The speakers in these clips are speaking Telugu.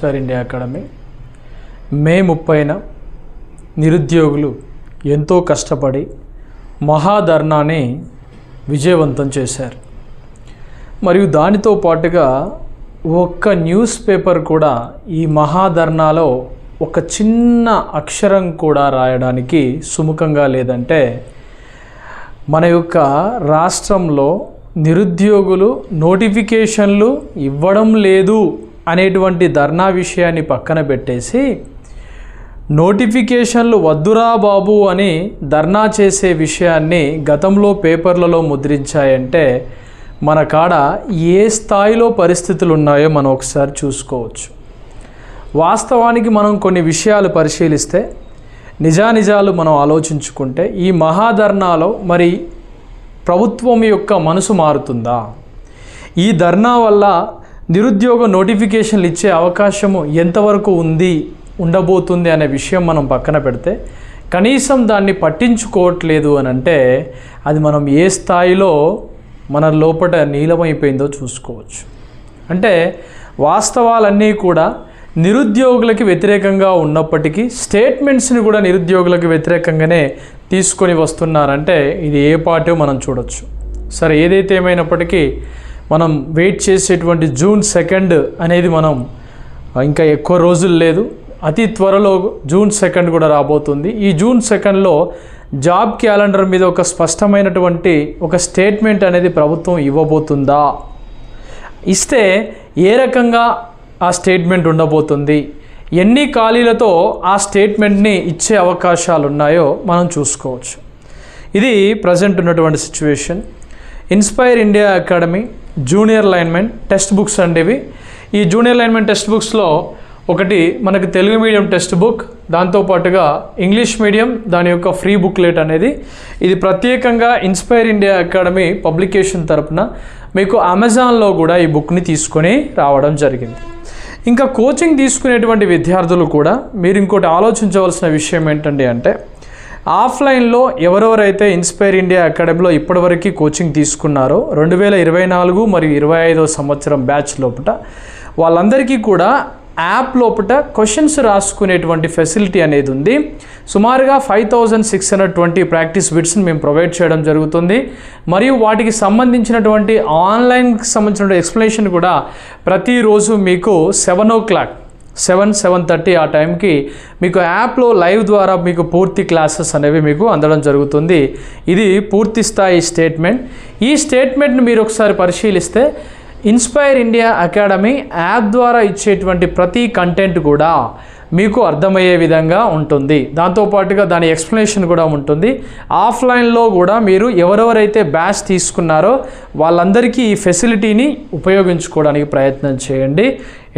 Inspire India academy. మే ముప్పైన నిరుద్యోగులు ఎంతో కష్టపడి మహాధర్నాని విజయవంతం చేశారు. మరియు దానితో పాటుగా ఒక్క న్యూస్ పేపర్ కూడా ఈ మహాధర్నాలో ఒక చిన్న అక్షరం కూడా రాయడానికి సుముఖంగా లేదంటే మన యొక్క రాష్ట్రంలో నిరుద్యోగులు నోటిఫికేషన్లు ఇవ్వడం లేదు. అనేటువంటి ధర్నా విషయాన్ని పక్కన పెట్టేసి నోటిఫికేషన్లు వద్దురా బాబు అని ధర్నా చేసే విషయాన్ని గతంలో పేపర్లలో ముద్రించాయంటే మన కాడ ఏ స్థాయిలో పరిస్థితులు ఉన్నాయో మనం ఒకసారి చూసుకోవచ్చు. వాస్తవానికి మనం కొన్ని విషయాలు పరిశీలిస్తే నిజానిజాలు మనం ఆలోచించుకుంటే ఈ మహాధర్నాలో మరి ప్రభుత్వం యొక్క మనసు మారుతుందా? ఈ ధర్నా వల్ల నిరుద్యోగ నోటిఫికేషన్లు ఇచ్చే అవకాశము ఎంతవరకు ఉంది ఉండబోతుంది అనే విషయం మనం పక్కన పెడితే కనీసం దాన్ని పట్టించుకోవట్లేదు అని అంటే అది మనం ఏ స్థాయిలో మన లోపల నీలమైపోయిందో చూసుకోవచ్చు. అంటే వాస్తవాలన్నీ కూడా నిరుద్యోగులకి వ్యతిరేకంగా ఉన్నప్పటికీ స్టేట్మెంట్స్ని కూడా నిరుద్యోగులకు వ్యతిరేకంగానే తీసుకొని వస్తున్నారంటే ఇది ఏ పాటో మనం చూడొచ్చు. సరే ఏదైతే ఏమైనప్పటికీ మనం వెయిట్ చేసేటువంటి జూన్ సెకండ్ అనేది మనం ఇంకా ఎక్కువ రోజులు లేదు. అతి త్వరలో జూన్ సెకండ్ కూడా రాబోతుంది. ఈ జూన్ సెకండ్లో జాబ్ క్యాలెండర్ మీద ఒక స్పష్టమైనటువంటి ఒక స్టేట్మెంట్ అనేది ప్రభుత్వం ఇవ్వబోతుందా? ఇస్తే ఏ రకంగా ఆ స్టేట్మెంట్ ఉండబోతుంది? ఎన్ని ఖాళీలతో ఆ స్టేట్మెంట్ని ఇచ్చే అవకాశాలు ఉన్నాయో మనం చూసుకోవచ్చు. ఇది ప్రజెంట్ ఉన్నటువంటి situation inspire India academy junior linemen text books అండి ఇవి. ఈ జూనియర్ లైన్మెన్ టెక్స్ట్ బుక్స్లో ఒకటి మనకు తెలుగు మీడియం టెక్స్ట్ బుక్ దాంతోపాటుగా ఇంగ్లీష్ మీడియం దాని యొక్క ఫ్రీ బుక్లెట్ అనేది. ఇది ప్రత్యేకంగా ఇన్స్పైర్ ఇండియా అకాడమీ పబ్లికేషన్ తరపున మీకు అమెజాన్లో కూడా ఈ బుక్ని తీసుకొని రావడం జరిగింది. ఇంకా కోచింగ్ తీసుకునేటువంటి విద్యార్థులు కూడా మీరు ఇంకోటి ఆలోచించవలసిన విషయం ఏంటండి అంటే ఆఫ్లైన్లో ఎవరెవరైతే ఇన్స్పైర్ ఇండియా అకాడమీలో ఇప్పటివరకు కోచింగ్ తీసుకున్నారో రెండు వేల ఇరవై నాలుగు మరియు ఇరవై ఐదో సంవత్సరం బ్యాచ్ లోపల వాళ్ళందరికీ కూడా యాప్ లోపల క్వశ్చన్స్ రాసుకునేటువంటి ఫెసిలిటీ అనేది ఉంది. సుమారుగా five thousand six hundred twenty practice బిట్స్ని మేము ప్రొవైడ్ చేయడం జరుగుతుంది. మరియు వాటికి సంబంధించినటువంటి ఆన్లైన్కి సంబంధించిన ఎక్స్ప్లెనేషన్ కూడా ప్రతిరోజు మీకు seven o'clock seven seven thirty ఆ టైంకి మీకు యాప్లో లైవ్ ద్వారా మీకు పూర్తి క్లాసెస్ అనేవి మీకు అందడం జరుగుతుంది. ఇది పూర్తి స్థాయి స్టేట్మెంట్. ఈ స్టేట్మెంట్ని మీరు ఒకసారి పరిశీలిస్తే ఇన్స్పైర్ ఇండియా అకాడమీ యాప్ ద్వారా ఇచ్చేటువంటి ప్రతి కంటెంట్ కూడా మీకు అర్థమయ్యే విధంగా ఉంటుంది. దాంతోపాటుగా దాని ఎక్స్ప్లెనేషన్ కూడా ఉంటుంది. ఆఫ్లైన్లో కూడా మీరు ఎవరెవరైతే బ్యాచ్ తీసుకున్నారో వాళ్ళందరికీ ఈ ఫెసిలిటీని ఉపయోగించుకోవడానికి ప్రయత్నం చేయండి.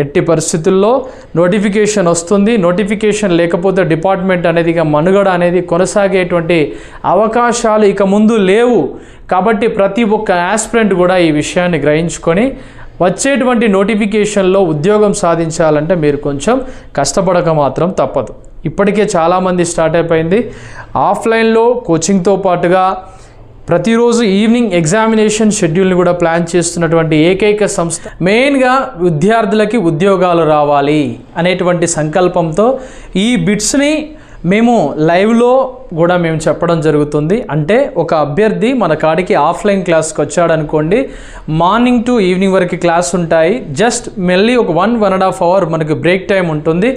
ఎట్టి పరిస్థితుల్లో నోటిఫికేషన్ వస్తుంది. నోటిఫికేషన్ లేకపోతే డిపార్ట్మెంట్ అనేది ఇక మనుగడ అనేది కొనసాగేటువంటి అవకాశాలు ఇక ముందు లేవు. కాబట్టి ప్రతి ఒక్క యాస్పిరెంట్ కూడా ఈ విషయాన్ని గ్రహించుకొని వచ్చేటువంటి నోటిఫికేషన్లో ఉద్యోగం సాధించాలంటే మీరు కొంచెం కష్టపడక మాత్రం తప్పదు. ఇప్పటికే చాలామంది స్టార్ట్ అయిపోయింది. ఆఫ్లైన్లో కోచింగ్తో పాటుగా ప్రతిరోజు ఈవినింగ్ ఎగ్జామినేషన్ షెడ్యూల్ని కూడా ప్లాన్ చేస్తున్నటువంటి ఏకైక సంస్థ. మెయిన్గా విద్యార్థులకి ఉద్యోగాలు రావాలి అనేటువంటి సంకల్పంతో ఈ బిట్స్ని మేము లైవ్లో కూడా మేము చెప్పడం జరుగుతుంది. అంటే ఒక అభ్యర్థి మన కాడికి ఆఫ్లైన్ క్లాస్కి వచ్చాడనుకోండి మార్నింగ్ టు ఈవినింగ్ వరకు క్లాస్ ఉంటాయి. జస్ట్ మళ్ళీ ఒక one one and half hour మనకి బ్రేక్ టైం ఉంటుంది.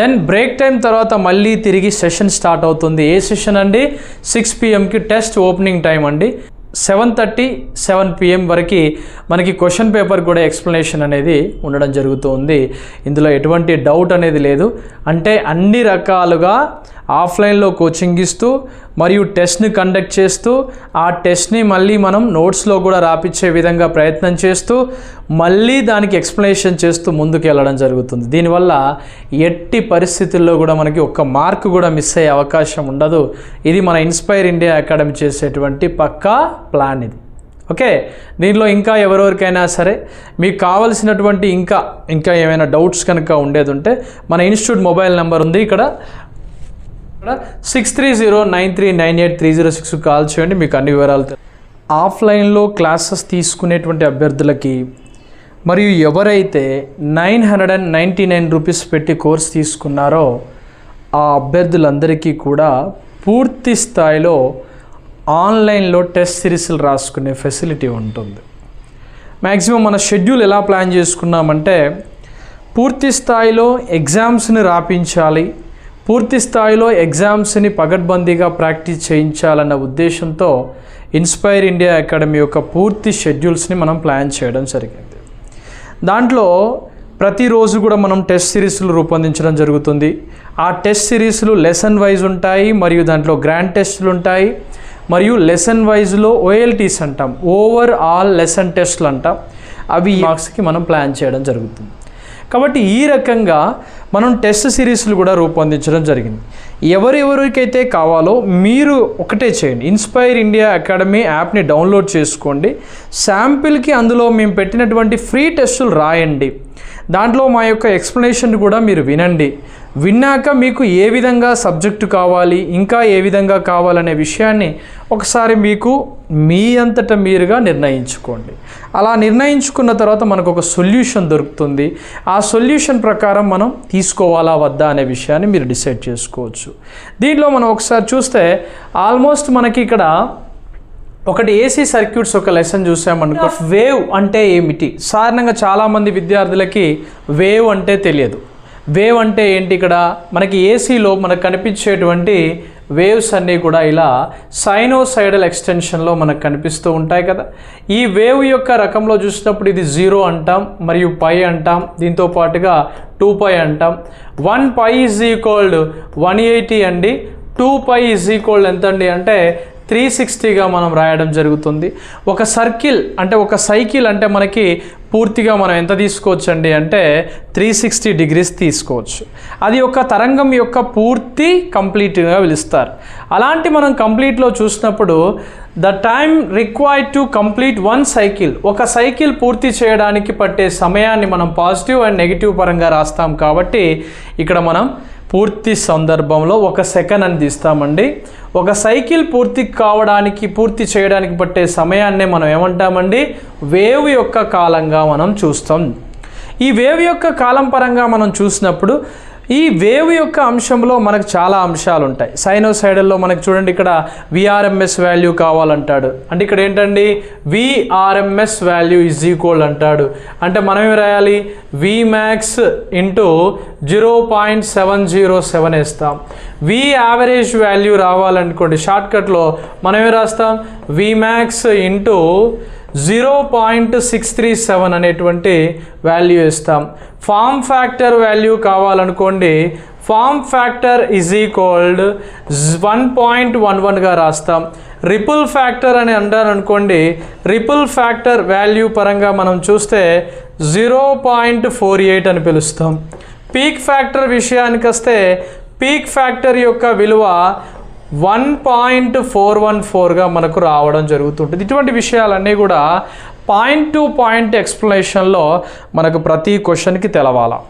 దెన్ బ్రేక్ టైం తర్వాత మళ్ళీ తిరిగి సెషన్ స్టార్ట్ అవుతుంది. ఏ సెషన్ అండి? సిక్స్ పిఎంకి టెస్ట్ ఓపెనింగ్ టైం అండి. సెవెన్ థర్టీ సెవెన్ పిఎం వరకు మనకి క్వశ్చన్ పేపర్ కూడా ఎక్స్ప్లెనేషన్ అనేది ఉండడం జరుగుతుంది. ఇందులో ఎటువంటి డౌట్ అనేది లేదు. అంటే అన్ని రకాలుగా ఆఫ్లైన్లో కోచింగ్ ఇస్తూ మరియు టెస్ట్ని కండక్ట్ చేస్తూ ఆ టెస్ట్ని మళ్ళీ మనం నోట్స్లో కూడా రాపించే విధంగా ప్రయత్నం చేస్తూ మళ్ళీ దానికి ఎక్స్ప్లెనేషన్ చేస్తూ ముందుకు వెళ్ళడం జరుగుతుంది. దీనివల్ల ఎట్టి పరిస్థితుల్లో కూడా మనకి ఒక్క మార్క్ కూడా మిస్ అయ్యే అవకాశం ఉండదు. ఇది మన ఇన్స్పైర్ ఇండియా అకాడమీ చేసేటువంటి పక్కా ప్లాన్ ఇది. ఓకే? దీనిలో ఇంకా ఎవరెవరికైనా సరే మీకు కావలసినటువంటి ఇంకా ఇంకా ఏమైనా డౌట్స్ కనుక ఉండేది ఉంటే మన ఇన్స్టిట్యూట్ మొబైల్ నెంబర్ ఉంది ఇక్కడ. ఇక్కడ six three zero nine three nine eight three zero six call చేయండి మీకు అన్ని వివరాలు ఆఫ్లైన్లో క్లాసెస్ తీసుకునేటువంటి అభ్యర్థులకి మరియు ఎవరైతే nine hundred and ninety nine rupees పెట్టి కోర్స్ తీసుకున్నారో ఆ అభ్యర్థులందరికీ కూడా పూర్తి స్థాయిలో ఆన్లైన్లో టెస్ట్ సిరీస్లు రాసుకునే ఫెసిలిటీ ఉంటుంది. మ్యాక్సిమం మన షెడ్యూల్ ఎలా ప్లాన్ చేసుకున్నామంటే పూర్తి స్థాయిలో ఎగ్జామ్స్ని రాపించాలి పూర్తి స్థాయిలో ఎగ్జామ్స్ని పగడ్బందీగా ప్రాక్టీస్ చేయించాలన్న ఉద్దేశంతో ఇన్స్పైర్ ఇండియా అకాడమీ యొక్క పూర్తి షెడ్యూల్స్ని మనం ప్లాన్ చేయడం జరిగింది. దాంట్లో ప్రతిరోజు కూడా మనం టెస్ట్ సిరీస్లు రూపొందించడం జరుగుతుంది. ఆ టెస్ట్ సిరీస్లు లెసన్ వైజ్ ఉంటాయి మరియు దాంట్లో గ్రాండ్ టెస్టులు ఉంటాయి మరియు లెసన్ వైజ్లో ఓఎల్టీస్ అంటాం. ఓవర్ ఆల్ లెసన్ టెస్ట్లు అంటాం. అవి మార్క్స్కి మనం ప్లాన్ చేయడం జరుగుతుంది. కాబట్టి ఈ రకంగా మనం టెస్ట్ సిరీస్లు కూడా రూపొందించడం జరిగింది. ఎవరెవరికైతే కావాలో మీరు ఒకటే చేయండి. ఇన్స్పైర్ ఇండియా అకాడమీ యాప్ని డౌన్లోడ్ చేసుకోండి. శాంపిల్కి అందులో మేము పెట్టినటువంటి ఫ్రీ టెస్టులు రాయండి. దాంట్లో మా యొక్క ఎక్స్ప్లెనేషన్ కూడా మీరు వినండి. విన్నాక మీకు ఏ విధంగా సబ్జెక్టు కావాలి ఇంకా ఏ విధంగా కావాలనే విషయాన్ని ఒకసారి మీకు మీ అంతటా మీరుగా నిర్ణయించుకోండి. అలా నిర్ణయించుకున్న తర్వాత మనకు ఒక సొల్యూషన్ దొరుకుతుంది. ఆ సొల్యూషన్ ప్రకారం మనం తీసుకోవాలా వద్దా అనే విషయాన్ని మీరు డిసైడ్ చేసుకోవచ్చు. దీంట్లో మనం ఒకసారి చూస్తే ఆల్మోస్ట్ మనకి ఇక్కడ ఒకటి ఏసీ సర్క్యూట్స్ ఒక లెసన్ చూసామనుకో వేవ్ అంటే ఏమిటి? సాధారణంగా చాలామంది విద్యార్థులకి వేవ్ అంటే తెలియదు. వేవ్ అంటే ఏంటి ఇక్కడ? మనకి ఏసీలో మనకు కనిపించేటువంటి వేవ్స్ అన్నీ కూడా ఇలా సైనోసైడల్ ఎక్స్టెన్షన్లో మనకు కనిపిస్తూ ఉంటాయి కదా. ఈ వేవ్ యొక్క రకంలో చూసినప్పుడు ఇది జీరో అంటాం మరియు పై అంటాం దీంతో పాటుగా టూ పై అంటాం. One pi is equalled one eighty అండి. టూ పై ఈజ్ ఈక్వల్డ్ ఎంత అండి అంటే త్రీ సిక్స్టీగా మనం రాయడం జరుగుతుంది. ఒక సర్కిల్ అంటే ఒక సైకిల్ అంటే మనకి పూర్తిగా మనం ఎంత తీసుకోవచ్చు అండి అంటే త్రీ సిక్స్టీ డిగ్రీస్ తీసుకోవచ్చు. అది ఒక తరంగం యొక్క పూర్తి కంప్లీట్గా పిలుస్తారు. అలాంటి మనం కంప్లీట్లో చూసినప్పుడు the time required to complete one cycle ఒక సైకిల్ పూర్తి చేయడానికి పట్టే సమయాన్ని మనం పాజిటివ్ అండ్ నెగిటివ్ పరంగా రాస్తాం కాబట్టి ఇక్కడ మనం పూర్తి సందర్భంలో ఒక సెకండ్ అని తీస్తామండి. ఒక సైకిల్ పూర్తి కావడానికి పూర్తి చేయడానికి పట్టే సమయాన్నే మనం ఏమంటామండి? వేవ్ యొక్క కాలంగా మనం చూస్తాం. ఈ వేవ్ యొక్క కాలం పరంగా మనం చూసినప్పుడు ఈ వేవ్ యొక్క అంశంలో మనకు చాలా అంశాలు ఉంటాయి సైనోసైడల్లో మనకు చూడండి ఇక్కడ విఆర్ఎంఎస్ వాల్యూ కావాలంటాడు. అంటే ఇక్కడ ఏంటండి? విఆర్ఎంఎస్ వాల్యూ ఇజ్ ఈక్వల్ అంటాడు. అంటే మనం ఏమి రాయాలి? V max into zero point seven zero seven వేస్తాం. వి యావరేజ్ వాల్యూ రావాలనుకోండి షార్ట్కట్లో మనం ఏమి రాస్తాం? V max into zero point six three seven అనేటువంటి వాల్యూ ఇస్తాం form factor value కావాలనుకోండి form factor is equalled one point one వన్గా రాస్తాం. రిపుల్ ఫ్యాక్టర్ అని అంటారు అనుకోండి రిపుల్ ఫ్యాక్టర్ వాల్యూ పరంగా మనం చూస్తే జీరో పాయింట్ ఫోర్ ఎయిట్ అని పిలుస్తాం. పీక్ ఫ్యాక్టర్ విషయానికి వస్తే పీక్ ఫ్యాక్టర్ యొక్క విలువ వన్ పాయింట్ ఫోర్ వన్ ఫోర్గా మనకు రావడం జరుగుతుంటుంది. ఇటువంటి విషయాలన్నీ కూడా పాయింట్ టు పాయింట్ ఎక్స్ప్లెనేషన్లో మనకు ప్రతి క్వశ్చన్కి తెలవాలా.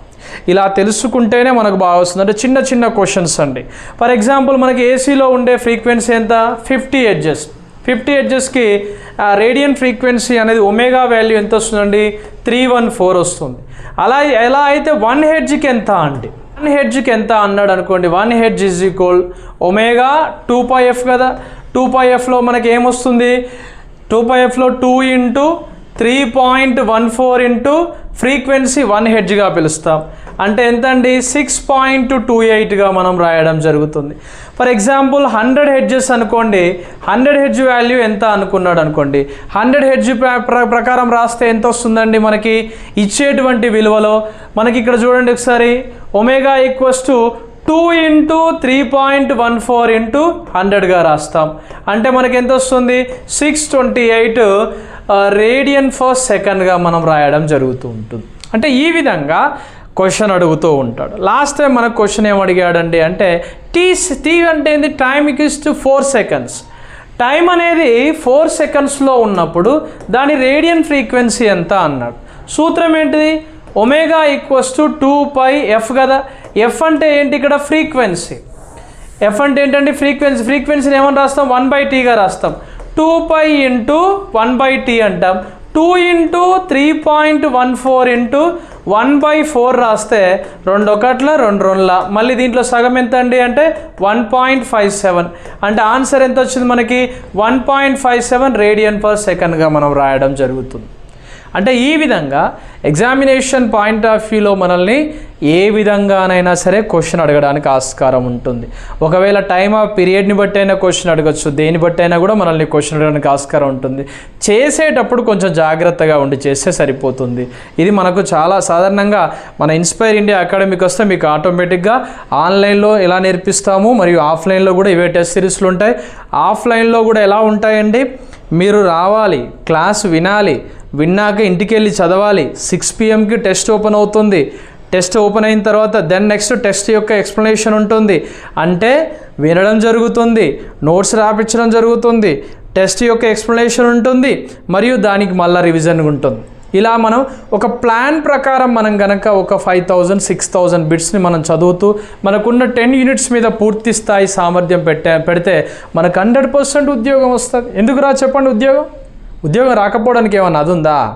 ఇలా తెలుసుకుంటేనే మనకు బాగా వస్తుంది. అంటే చిన్న చిన్న క్వశ్చన్స్ అండి. ఫర్ ఎగ్జాంపుల్ మనకి ఏసీలో ఉండే ఫ్రీక్వెన్సీ ఎంత? Fifty hertz. ఫిఫ్టీ ఎడ్జెస్కి రేడియన్ ఫ్రీక్వెన్సీ అనేది ఒమేగా వాల్యూ ఎంత వస్తుందండి? త్రీ వన్ ఫోర్ వస్తుంది. అలా ఎలా అయితే వన్ హెడ్జ్కి ఎంత అండి? వన్ హెడ్జ్కి ఎంత అన్నాడు అనుకోండి. One hertz is equal omega two pi F కదా? టూ పై ఎఫ్లో మనకి ఏమొస్తుంది two pi ఎఫ్లో two into three point one four into frequency one హెడ్జ్గా పిలుస్తాం. అంటే ఎంత అండి సిక్స్ పాయింట్ టూ ఎయిట్గా మనం రాయడం జరుగుతుంది. ఫర్ ఎగ్జాంపుల్ హండ్రెడ్ హెడ్జెస్ అనుకోండి. హండ్రెడ్ హెడ్జ్ వాల్యూ ఎంత అనుకున్నాడు అనుకోండి. హండ్రెడ్ హెడ్జ్ ప్రకారం రాస్తే ఎంత వస్తుందండి మనకి? ఇచ్చేటువంటి విలువలో. మనకి ఇక్కడ చూడండి ఒకసారి. Omega equals to two into three point one four into హండ్రెడ్గా రాస్తాం. అంటే మనకి ఎంత వస్తుంది? Six twenty eight radian per సెకండ్గా మనం రాయడం జరుగుతూ ఉంటుంది. అంటే ఈ విధంగా క్వశ్చన్ అడుగుతూ ఉంటాడు. లాస్ట్ టైం మనకు క్వశ్చన్ ఏం అడిగాడండి అంటే టీ టీ అంటే ఏంది? Time equals to four seconds. Time అనేది ఫోర్ సెకండ్స్లో ఉన్నప్పుడు దాని రేడియన్ ఫ్రీక్వెన్సీ ఎంత అన్నాడు. సూత్రం ఏంటిది? Omega equals to two pi F కదా. ఎఫ్ అంటే ఏంటి ఇక్కడ? ఫ్రీక్వెన్సీ. ఎఫ్ అంటే ఏంటంటే ఫ్రీక్వెన్సీ. ఫ్రీక్వెన్సీని ఏమని రాస్తాం? వన్ బై టీగా రాస్తాం. Two pi into one by T అంటాం. Two into three point one four into one by four రాస్తే రెండు ఒకట్ల రెండు రెండుల. మళ్ళీ దీంట్లో సగం ఎంత అండి అంటే? One point five seven. అంటే ఆన్సర్ ఎంత వచ్చింది మనకి? One point five seven radian per సెకండ్గా మనం రాయడం జరుగుతుంది. అంటే ఈ విధంగా ఎగ్జామినేషన్ పాయింట్ ఆఫ్ వ్యూలో మనల్ని ఏ విధంగానైనా సరే క్వశ్చన్ అడగడానికి ఆస్కారం ఉంటుంది. ఒకవేళ టైమ్ ఆఫ్ పీరియడ్ని బట్టి అయినా క్వశ్చన్ అడగచ్చు దేని బట్టి అయినా కూడా మనల్ని క్వశ్చన్ అడగడానికి ఆస్కారం ఉంటుంది. చేసేటప్పుడు కొంచెం జాగ్రత్తగా ఉండి చేస్తే సరిపోతుంది. ఇది మనకు చాలా సాధారణంగా మన ఇన్స్పైర్ ఇండియా అకాడమీకి వస్తే మీకు ఆటోమేటిక్గా ఆన్లైన్లో ఎలా నేర్పిస్తాము మరియు ఆఫ్లైన్లో కూడా ఇవే టెస్ట్ సిరీస్లు ఉంటాయి. ఆఫ్లైన్లో కూడా ఎలా ఉంటాయండి? మీరు రావాలి క్లాస్ వినాలి విన్నాక ఇంటికి వెళ్ళి చదవాలి. సిక్స్ పిఎంకి టెస్ట్ ఓపెన్ అవుతుంది. టెస్ట్ ఓపెన్ అయిన తర్వాత దెన్ నెక్స్ట్ టెస్ట్ యొక్క ఎక్స్ప్లెనేషన్ ఉంటుంది. అంటే వినడం జరుగుతుంది. నోట్స్ రాపించడం జరుగుతుంది. టెస్ట్ యొక్క ఎక్స్ప్లెనేషన్ ఉంటుంది. మరియు దానికి మళ్ళీ రివిజన్ ఉంటుంది. ఇలా మనం ఒక ప్లాన్ ప్రకారం మనం గనక ఒక ఫైవ్ థౌజండ్ సిక్స్ థౌజండ్ బిట్స్ని మనం చదువుతూ మనకున్న టెన్ యూనిట్స్ మీద పూర్తి స్థాయి సామర్థ్యం పెట్టే పెడితే మనకు హండ్రెడ్ పర్సెంట్ ఉద్యోగం వస్తుంది. ఎందుకు రా చెప్పండి ఉద్యోగం? ఉద్యోగం రాకపోవడానికి ఏమన్నా అది ఉందా?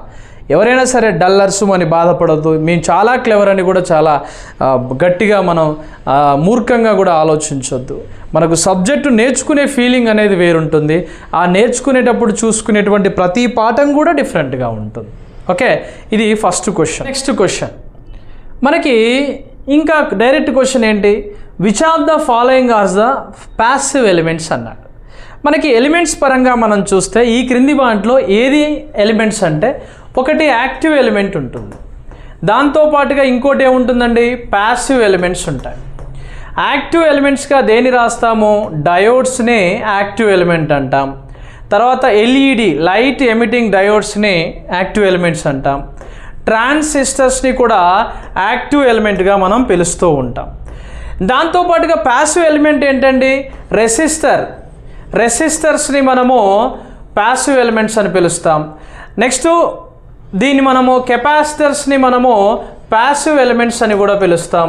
ఎవరైనా సరే డల్లర్స్ అని బాధపడద్దు. మేము చాలా క్లెవర్ అని కూడా చాలా గట్టిగా మనం మూర్ఖంగా కూడా ఆలోచించొద్దు. మనకు సబ్జెక్టు నేర్చుకునే ఫీలింగ్ అనేది వేరుంటుంది. ఆ నేర్చుకునేటప్పుడు చూసుకునేటువంటి ప్రతి పాఠం కూడా డిఫరెంట్గా ఉంటుంది. ఓకే? ఇది ఫస్ట్ క్వశ్చన్. Next question. మనకి ఇంకా డైరెక్ట్ క్వశ్చన్ ఏంటి? Which of the following are the passive elements అన్నాడు. మనకి ఎలిమెంట్స్ పరంగా మనం చూస్తే ఈ క్రింది వాటిలో ఏది ఎలిమెంట్స్ అంటే ఒకటి యాక్టివ్ ఎలిమెంట్ ఉంటుంది. దాంతోపాటుగా ఇంకోటి ఏముంటుందండి? ప్యాసివ్ ఎలిమెంట్స్ ఉంటాయి. యాక్టివ్ ఎలిమెంట్స్గా దేని రాస్తాము? డయోడ్స్ని యాక్టివ్ ఎలిమెంట్ అంటాం. తర్వాత ఎల్ఈడి లైట్ ఎమిటింగ్ డయోడ్స్ని యాక్టివ్ ఎలిమెంట్స్ అంటాం. ట్రాన్సిస్టర్స్ని కూడా యాక్టివ్ ఎలిమెంట్గా మనం పిలుస్తూ ఉంటాం. దాంతోపాటుగా ప్యాసివ్ ఎలిమెంట్ ఏంటండి? రెసిస్టర్. రెసిస్టర్స్ని మనము ప్యాసివ్ ఎలిమెంట్స్ అని పిలుస్తాం. నెక్స్ట్ దీన్ని మనము కెపాసిటర్స్ని మనము ప్యాసివ్ ఎలిమెంట్స్ అని కూడా పిలుస్తాం.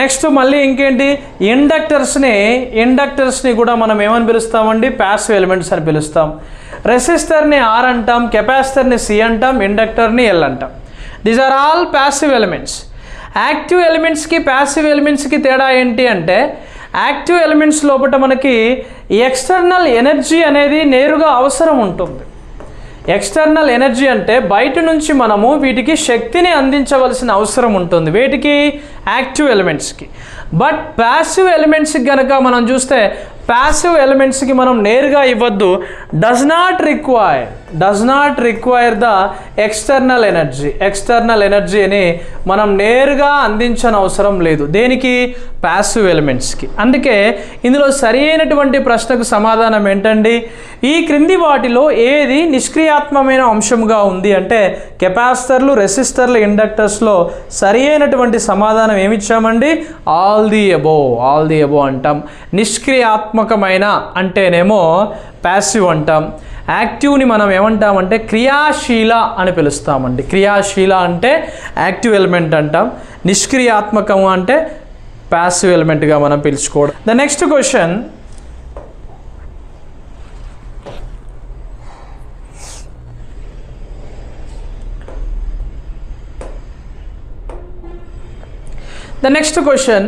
నెక్స్ట్ మళ్ళీ ఇంకేంటి? ఇండక్టర్స్ని ఇండక్టర్స్ని కూడా మనం ఏమని పిలుస్తామండి? ప్యాసివ్ ఎలిమెంట్స్ అని పిలుస్తాం. రెసిస్టర్ని ఆర్ అంటాం కెపాసిటర్ని సి అంటాం ఇండక్టర్ని ఎల్ అంటాం. These are all passive elements active ఎలిమెంట్స్కి passive ఎలిమెంట్స్కి తేడా ఏంటి అంటే యాక్టివ్ ఎలిమెంట్స్ లోపల మనకి ఎక్స్టర్నల్ ఎనర్జీ అనేది నేరుగా అవసరం ఉంటుంది. ఎక్స్టర్నల్ ఎనర్జీ అంటే బయట నుంచి మనము వీటికి శక్తిని అందించవలసిన అవసరం ఉంటుంది. వీటికి? యాక్టివ్ ఎలిమెంట్స్కి. బట్ ప్యాసివ్ ఎలిమెంట్స్కి కనుక మనం చూస్తే ప్యాసివ్ ఎలిమెంట్స్కి మనం నేరుగా ఇవ్వద్దు. Does not require does not require the external energy external ఎనర్జీని మనం నేరుగా అందించని అవసరం లేదు. దేనికి? ప్యాసివ్ ఎలిమెంట్స్కి అందుకే ఇందులో సరి అయినటువంటి ప్రశ్నకు సమాధానం ఏంటండి? ఈ క్రింది వాటిలో ఏది నిష్క్రియాత్మమైన అంశంగా ఉంది అంటే కెపాసిటర్లు రెసిస్టర్లు ఇండక్టర్స్లో సరియైనటువంటి సమాధానం ఏమిచ్చామండి? All all the above all the above అంటాం. నిష్క్రియాత్మకమైన అంటేనేమో ప్యాసివ్ అంటాం. యాక్టివ్ని మనం ఏమంటామంటే క్రియాశీల అని పిలుస్తామండి. క్రియాశీల అంటే యాక్టివ్ ఎలిమెంట్ అంటాం. నిష్క్రియాత్మకం అంటే ప్యాసివ్ ఎలిమెంట్గా మనం పిలుచుకోవడం. The next question the next question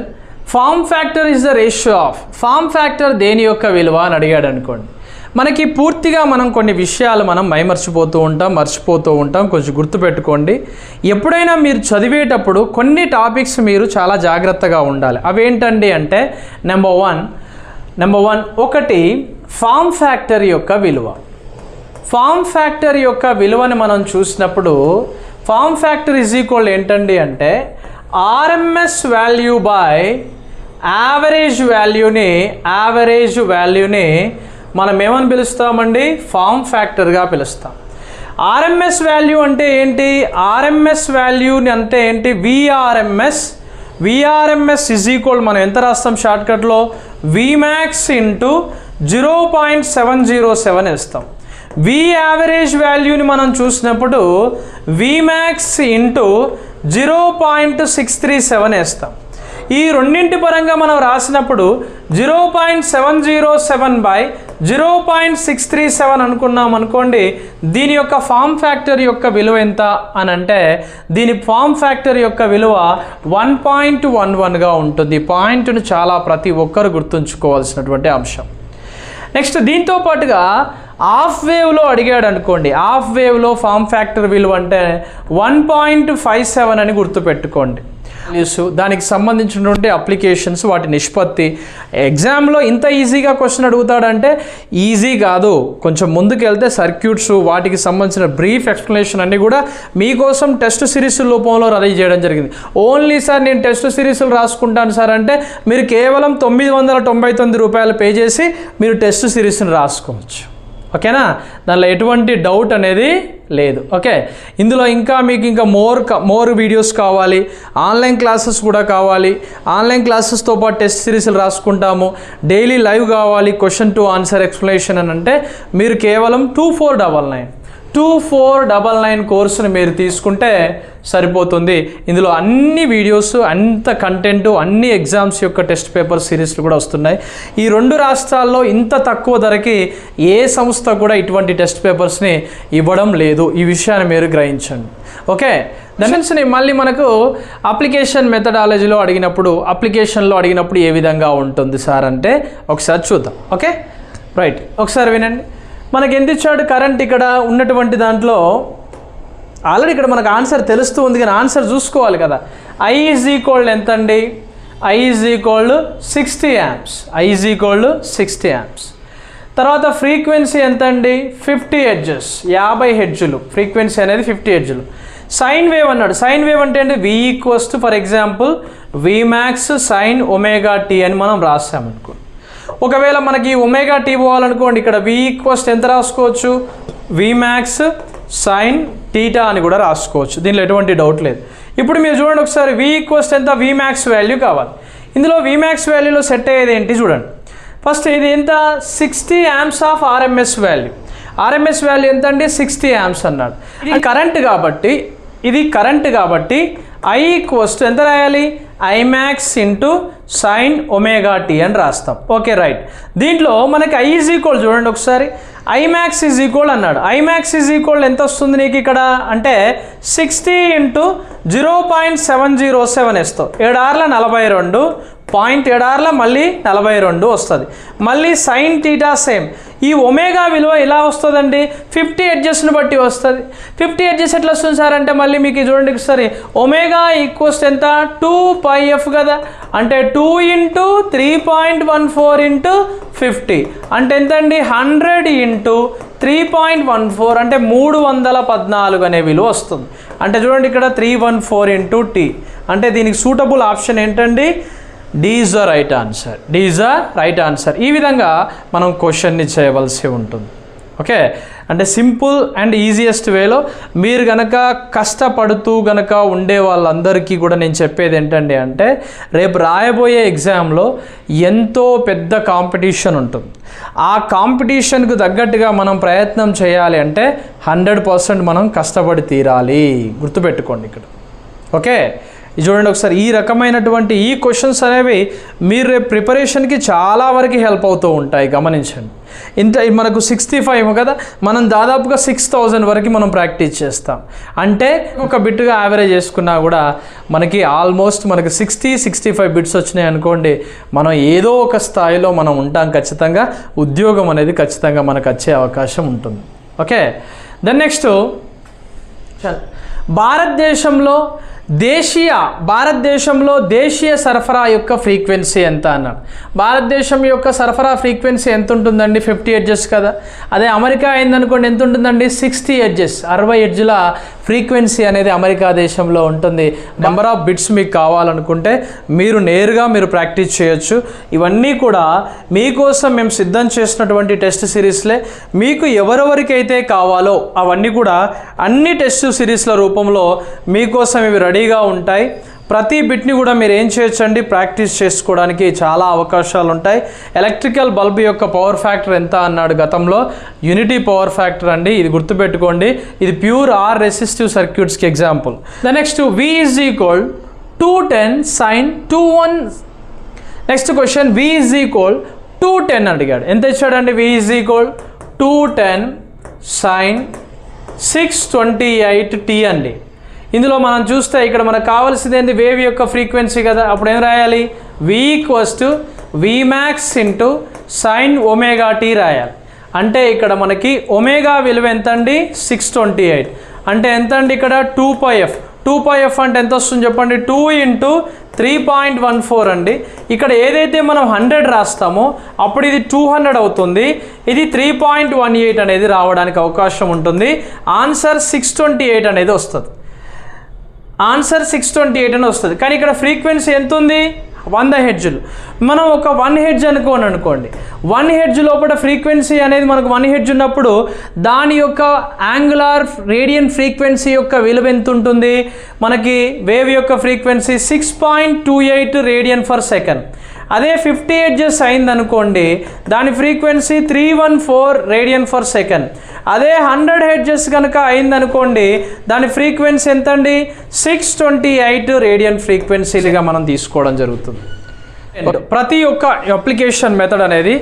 form factor is the ratio of form factor దేని యొక్క విలువ అని అడిగాడు అనుకోండి. మనకి పూర్తిగా మనం కొన్ని విషయాలు మనం మైమర్చిపోతూ ఉంటాం మర్చిపోతూ ఉంటాం. కొంచెం గుర్తుపెట్టుకోండి ఎప్పుడైనా మీరు చదివేటప్పుడు కొన్ని టాపిక్స్ మీరు చాలా జాగ్రత్తగా ఉండాలి. అవేంటండి అంటే నెంబర్ వన్ నెంబర్ వన్ ఒకటి ఫామ్ ఫ్యాక్టర్ యొక్క విలువ. ఫామ్ ఫ్యాక్టర్ యొక్క విలువని మనం చూసినప్పుడు ఫామ్ ఫ్యాక్టర్ ఈజ్ ఈక్వల్ ఏంటండి అంటే ఆర్ఎంఎస్ వాల్యూ బై యావరేజ్ వాల్యూని యావరేజ్ వాల్యూని మనం ఏమని పిలుస్తామండి? ఫామ్ ఫ్యాక్టర్గా పిలుస్తాం. ఆర్ఎంఎస్ వాల్యూ అంటే ఏంటి? ఆర్ఎంఎస్ వాల్యూని అంటే ఏంటి? విఆర్ఎంఎస్. విఆర్ఎంఎస్ ఇజ్ ఈక్వల్ మనం ఎంత రాస్తాం షార్ట్కట్లో V max into zero point seven zero seven ఇస్తాం. వి యావరేజ్ వాల్యూని మనం చూసినప్పుడు V max into zero point six three seven వేస్తాం. ఈ రెండింటి పరంగా మనం రాసినప్పుడు zero point seven zero seven by zero point six three seven అనుకున్నాం అనుకోండి దీని యొక్క ఫామ్ ఫ్యాక్టర్ యొక్క విలువ ఎంత అని అంటే దీని ఫామ్ ఫ్యాక్టర్ యొక్క విలువ వన్ పాయింట్ వన్ వన్గా ఉంటుంది. పాయింట్ను చాలా ప్రతి ఒక్కరు గుర్తుంచుకోవాల్సినటువంటి అంశం. నెక్స్ట్ దీంతో పాటుగా హాఫ్ వేవ్లో అడిగాడు అనుకోండి హాఫ్ వేవ్లో ఫామ్ ఫ్యాక్టర్ విలువ అంటే వన్ పాయింట్ ఫైవ్ సెవెన్ అని గుర్తుపెట్టుకోండి. దానికి సంబంధించినటువంటి అప్లికేషన్స్ వాటి నిష్పత్తి. ఎగ్జామ్లో ఇంత ఈజీగా క్వశ్చన్ అడుగుతాడంటే ఈజీ కాదు. కొంచెం ముందుకెళ్తే సర్క్యూట్స్ వాటికి సంబంధించిన బ్రీఫ్ ఎక్స్ప్లెనేషన్ అన్నీ కూడా మీకోసం టెస్ట్ సిరీస్ రూపంలో రిలీజ్ చేయడం జరిగింది. ఓన్లీ సార్ నేను టెస్ట్ సిరీస్లు రాసుకుంటాను సార్ అంటే మీరు కేవలం తొమ్మిది వందల తొంభై తొమ్మిది రూపాయలు పే చేసి మీరు టెస్ట్ సిరీస్ని రాసుకోవచ్చు. ఓకేనా? దానిలో ఎటువంటి డౌట్ అనేది లేదు. ఓకే? ఇందులో ఇంకా మీకు ఇంకా మోర్ మోర్ వీడియోస్ కావాలి. ఆన్లైన్ క్లాసెస్ కూడా కావాలి. ఆన్లైన్ క్లాసెస్తో పాటు టెస్ట్ సిరీస్లు రాసుకుంటాము. డైలీ లైవ్ కావాలి క్వశ్చన్ టు ఆన్సర్ ఎక్స్ప్లెనేషన్ అని అంటే మీరు కేవలం two four double nine two four double nine కోర్సుని మీరు తీసుకుంటే సరిపోతుంది. ఇందులో అన్ని వీడియోస్ అంత కంటెంట్ అన్ని ఎగ్జామ్స్ యొక్క టెస్ట్ పేపర్ సిరీస్లు కూడా వస్తున్నాయి. ఈ రెండు రాష్ట్రాల్లో ఇంత తక్కువ ధరకి ఏ సంస్థ కూడా ఇటువంటి టెస్ట్ పేపర్స్ని ఇవ్వడం లేదు. ఈ విషయాన్ని మీరు గ్రహించండి. ఓకే? దెన్స్ని మళ్ళీ మనకు అప్లికేషన్ మెథడాలజీలో అడిగినప్పుడు అప్లికేషన్లో అడిగినప్పుడు ఏ విధంగా ఉంటుంది సార్ అంటే ఒకసారి చూద్దాం. ఓకే? రైట్ ఒకసారి వినండి. మనకి ఎంత ఇచ్చాడు కరెంట్ ఇక్కడ ఉన్నటువంటి దాంట్లో? ఆల్రెడీ ఇక్కడ మనకు ఆన్సర్ తెలుస్తూ ఉంది కానీ ఆన్సర్ చూసుకోవాలి కదా. ఐ ఈజ్ ఈక్వల్ ఎంత అండి I is equal sixty amps I is equal sixty amps తర్వాత ఫ్రీక్వెన్సీ ఎంత అండి ఫిఫ్టీ హెడ్జెస్ యాభై హెడ్జులు. ఫ్రీక్వెన్సీ అనేది ఫిఫ్టీ హెడ్జులు సైన్ వేవ్ అన్నాడు. సైన్ వేవ్ అంటే అండి V equals to for example V max sine omega T అని మనం రాసామనుకో. ఒకవేళ మనకి ఒమేగా టీ పోవాలనుకోండి ఇక్కడ వి ఈక్వల్స్ ఎంత రాసుకోవచ్చు. వి మ్యాక్స్ సైన్ టీటా అని కూడా రాసుకోవచ్చు. దీనిలో ఎటువంటి డౌట్ లేదు. ఇప్పుడు మీరు చూడండి ఒకసారి వి ఈక్వల్స్ ఎంత వి మ్యాక్స్ వాల్యూ కావాలి. ఇందులో వి మ్యాక్స్ వాల్యూలో సెట్ అయ్యేది ఏంటి చూడండి. ఫస్ట్ ఇది ఎంత? Sixty amps of RMS value RMS value ఎంత అండి సిక్స్టీ యామ్స్ అన్నాడు. ఇది కరెంట్ కాబట్టి ఇది కరెంట్ కాబట్టి ఐ ఈక్వల్స్ ఎంత రాయాలి. I max into sine omega T అని రాస్తాం. ఓకే రైట్ దీంట్లో మనకి ఐ ఈజ్ ఈక్వల్ చూడండి ఒకసారి. ఐమాక్స్ ఈజ్ ఈక్వల్ అన్నాడు. ఐమాక్స్ ఈజ్ ఈక్వల్ ఎంత వస్తుంది నీకు ఇక్కడ? అంటే sixty into zero point seven zero seven వేస్తావు ఏడార్ల నలభై రెండు పాయింట్ ఏడార్ల మళ్ళీ నలభై రెండు వస్తుంది. మళ్ళీ సైన్ టీటా సేమ్ ఈ ఒమేగా విలువ ఎలా వస్తుందండి? ఫిఫ్టీ ఎడ్జెస్ని బట్టి వస్తుంది. ఫిఫ్టీ ఎడ్జెస్ ఎట్లా వస్తుంది సార్? అంటే మళ్ళీ మీకు చూడండి ఒకసారి. ఒమేగా ఈక్వల్స్ ఎంత? టూ పై ఎఫ్ కదా? అంటే two into three point one four into fifty. అంటే ఎంత అండి hundred into three point one four అంటే మూడు వందల పద్నాలుగు అనే విలువ వస్తుంది. అంటే చూడండి ఇక్కడ three one four into T. అంటే దీనికి సూటబుల్ ఆప్షన్ ఏంటండి? D is the right answer D is the right answer ఈ విధంగా మనం క్వశ్చన్ని చేయవలసి ఉంటుంది. ఓకే అంటే సింపుల్ అండ్ ఈజియెస్ట్ వేలో మీరు గనక కష్టపడుతూ గనక ఉండే వాళ్ళందరికీ కూడా నేను చెప్పేది ఏంటండి అంటే రేపు రాయబోయే ఎగ్జామ్లో ఎంతో పెద్ద కాంపిటీషన్ ఉంటుంది. ఆ కాంపిటీషన్కు తగ్గట్టుగా మనం ప్రయత్నం చేయాలి అంటే హండ్రెడ్ పర్సెంట్ మనం కష్టపడి తీరాలి. గుర్తుపెట్టుకోండి ఇక్కడ. ఓకే చూడండి ఒకసారి ఈ రకమైనటువంటి ఈ క్వశ్చన్స్ అనేవి మీరు రేపు ప్రిపరేషన్కి చాలా వరకు హెల్ప్ అవుతూ ఉంటాయి గమనించండి. ఇంత మనకు సిక్స్టీ ఫైవ్ కదా మనం దాదాపుగా సిక్స్ థౌజండ్ వరకు మనం ప్రాక్టీస్ చేస్తాం. అంటే ఒక బిట్గా యావరేజ్ చేసుకున్నా కూడా మనకి ఆల్మోస్ట్ మనకి సిక్స్టీ సిక్స్టీ ఫైవ్ బిట్స్ వచ్చినాయి అనుకోండి మనం ఏదో ఒక స్థాయిలో మనం ఉంటాం ఖచ్చితంగా ఉద్యోగం అనేది ఖచ్చితంగా మనకు వచ్చే అవకాశం ఉంటుంది. ఓకే? దెన్ నెక్స్ట్ భారతదేశంలో దేశీయ భారతదేశంలో దేశీయ సరఫరా యొక్క ఫ్రీక్వెన్సీ ఎంత అన్నాడు. భారతదేశం యొక్క సరఫరా ఫ్రీక్వెన్సీ ఎంత ఉంటుందండి ఫిఫ్టీ ఎడ్జెస్ కదా. అదే అమెరికా అయిందనుకోండి ఎంత ఉంటుందండి సిక్స్టీ ఎడ్జెస్ అరవై ఎడ్జ్ల ఫ్రీక్వెన్సీ అనేది అమెరికా దేశంలో ఉంటుంది. నెంబర్ ఆఫ్ బిట్స్ మీకు కావాలనుకుంటే మీరు నేరుగా మీరు ప్రాక్టీస్ చేయొచ్చు. ఇవన్నీ కూడా మీకోసం మేము సిద్ధం చేసినటువంటి టెస్ట్ సిరీస్లే. మీకు ఎవరెవరికైతే కావాలో అవన్నీ కూడా అన్ని టెస్ట్ సిరీస్ల రూపంలో మీకోసం ఇవి రెడీగా ఉంటాయి. ప్రతి బిట్ని కూడా మీరు ఏం చేయొచ్చండి? ప్రాక్టీస్ చేసుకోవడానికి చాలా అవకాశాలు ఉంటాయి ఎలక్ట్రికల్ బల్బ్ యొక్క పవర్ ఫ్యాక్టర్ ఎంత అన్నాడు గతంలో? యూనిటీ పవర్ ఫ్యాక్టర్ అండి ఇది గుర్తుపెట్టుకోండి. ఇది pure or resistive సర్క్యూట్స్కి example. The next V is equal two ten sine two one next question V is equal two ten అడిగాడు. ఎంత ఇచ్చాడండి? V is equal two ten sine six twenty eight T అండి. ఇందులో మనం చూస్తే ఇక్కడ మనకు కావాల్సింది ఏంది? వేవ్ యొక్క ఫ్రీక్వెన్సీ కదా. అప్పుడు ఏం రాయాలి? V equals to V max into sine omega T రాయాలి. అంటే ఇక్కడ మనకి ఒమేగా విలువ ఎంత అండి సిక్స్ ట్వంటీ ఎయిట్ అంటే ఎంత అండి ఇక్కడ? Two pi F two pi F అంటే ఎంత వస్తుంది చెప్పండి? Two into three point one four అండి. ఇక్కడ ఏదైతే మనం హండ్రెడ్ రాస్తామో అప్పుడు ఇది టూ హండ్రెడ్ అవుతుంది. ఇది త్రీ పాయింట్ వన్ ఎయిట్ అనేది రావడానికి అవకాశం ఉంటుంది. ఆన్సర్ సిక్స్ ట్వంటీ ఎయిట్ అనేది వస్తుంది. ఆన్సర్ సిక్స్ ట్వంటీ ఎయిట్ అని వస్తుంది. కానీ ఇక్కడ ఫ్రీక్వెన్సీ ఎంత ఉంది వంద హెడ్జులు మనం ఒక వన్ హెడ్జ్ అనుకోని అనుకోండి. వన్ హెడ్జ్ లోపల ఫ్రీక్వెన్సీ అనేది మనకు వన్ హెడ్జ్ ఉన్నప్పుడు దాని యొక్క యాంగులార్ రేడియన్ ఫ్రీక్వెన్సీ యొక్క విలువ ఎంత ఉంటుంది? మనకి వేవ్ యొక్క frequency six point two eight radian per second అదే ఫిఫ్టీ హెడ్జెస్ అయిందనుకోండి దాని frequency three one four radian per second. అదే హండ్రెడ్ హెడ్జెస్ కనుక అయిందనుకోండి దాని ఫ్రీక్వెన్సీ ఎంతండి? సిక్స్ ట్వంటీ ఎయిట్ రేడియన్ ఫ్రీక్వెన్సీలుగా మనం తీసుకోవడం జరుగుతుంది. ప్రతి ఒక్క అప్లికేషన్ మెథడ్ అనేది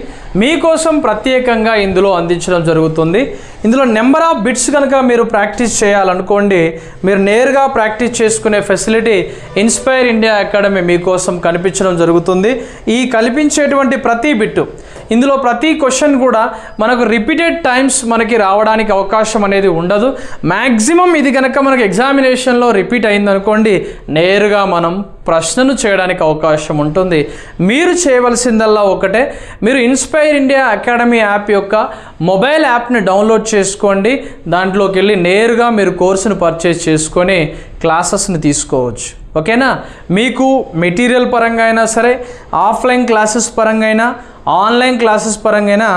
మీకోసం ప్రత్యేకంగా ఇందులో అందించడం జరుగుతుంది. ఇందులో నెంబర్ ఆఫ్ బిట్స్ కనుక మీరు ప్రాక్టీస్ చేయాలనుకోండి మీరు నేరుగా ప్రాక్టీస్ చేసుకునే ఫెసిలిటీ ఇన్స్పైర్ ఇండియా అకాడమీ మీకోసం కనిపించడం జరుగుతుంది. ఈ కల్పించేటువంటి ప్రతి బిట్టు ఇందులో ప్రతి క్వశ్చన్ కూడా మనకు రిపీటెడ్ టైమ్స్ మనకి రావడానికి అవకాశం అనేది ఉండదు. మ్యాక్సిమం ఇది కనుక మనకు ఎగ్జామినేషన్లో రిపీట్ అయిందనుకోండి నేరుగా మనం ప్రశ్నను చేయడానికి అవకాశం ఉంటుంది. మీరు చేయవలసిందల్లా ఒకటే మీరు ఇన్స్పైర్ ఇండియా అకాడమీ యాప్ యొక్క మొబైల్ యాప్ని డౌన్లోడ్ చేసుకోండి. దాంట్లోకి వెళ్ళి నేరుగా మీరు కోర్సును పర్చేస్ చేసుకొని క్లాసెస్ని తీసుకోవచ్చు. ఓకేనా? మీకు మెటీరియల్ పరంగా అయినా సరే ఆఫ్లైన్ క్లాసెస్ పరంగా అయినా ఆన్లైన్ క్లాసెస్ పరంగా అయినా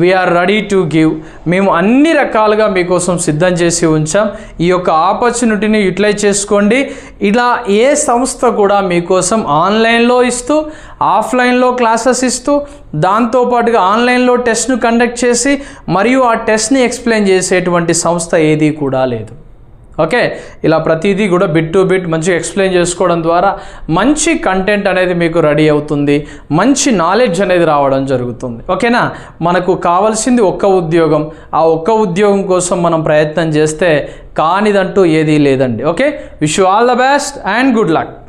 వీఆర్ రెడీ టు గివ్ మేము అన్ని రకాలుగా మీకోసం సిద్ధం చేసి ఉంచాం. ఈ యొక్క ఆపర్చునిటీని యూటిలైజ్ చేసుకోండి. ఇలా ఏ సంస్థ కూడా మీకోసం ఆన్లైన్లో ఇస్తూ ఆఫ్లైన్లో క్లాసెస్ ఇస్తూ దాంతోపాటుగా ఆన్లైన్లో టెస్ట్ను కండక్ట్ చేసి మరియు ఆ టెస్ట్ని ఎక్స్ప్లెయిన్ చేసేటువంటి సంస్థ ఏది కూడా లేదు. ఓకే? ఇలా ప్రతిదీ కూడా బిట్ టు బిట్ మంచిగా ఎక్స్ప్లెయిన్ చేసుకోవడం ద్వారా మంచి కంటెంట్ అనేది మీకు రెడీ అవుతుంది. మంచి నాలెడ్జ్ అనేది రావడం జరుగుతుంది. ఓకేనా? మనకు కావాల్సింది ఒక్క ఉద్యోగం. ఆ ఒక్క ఉద్యోగం కోసం మనం ప్రయత్నం చేస్తే కానిదంటూ ఏదీ లేదండి. Okay? Wish you all the best and good luck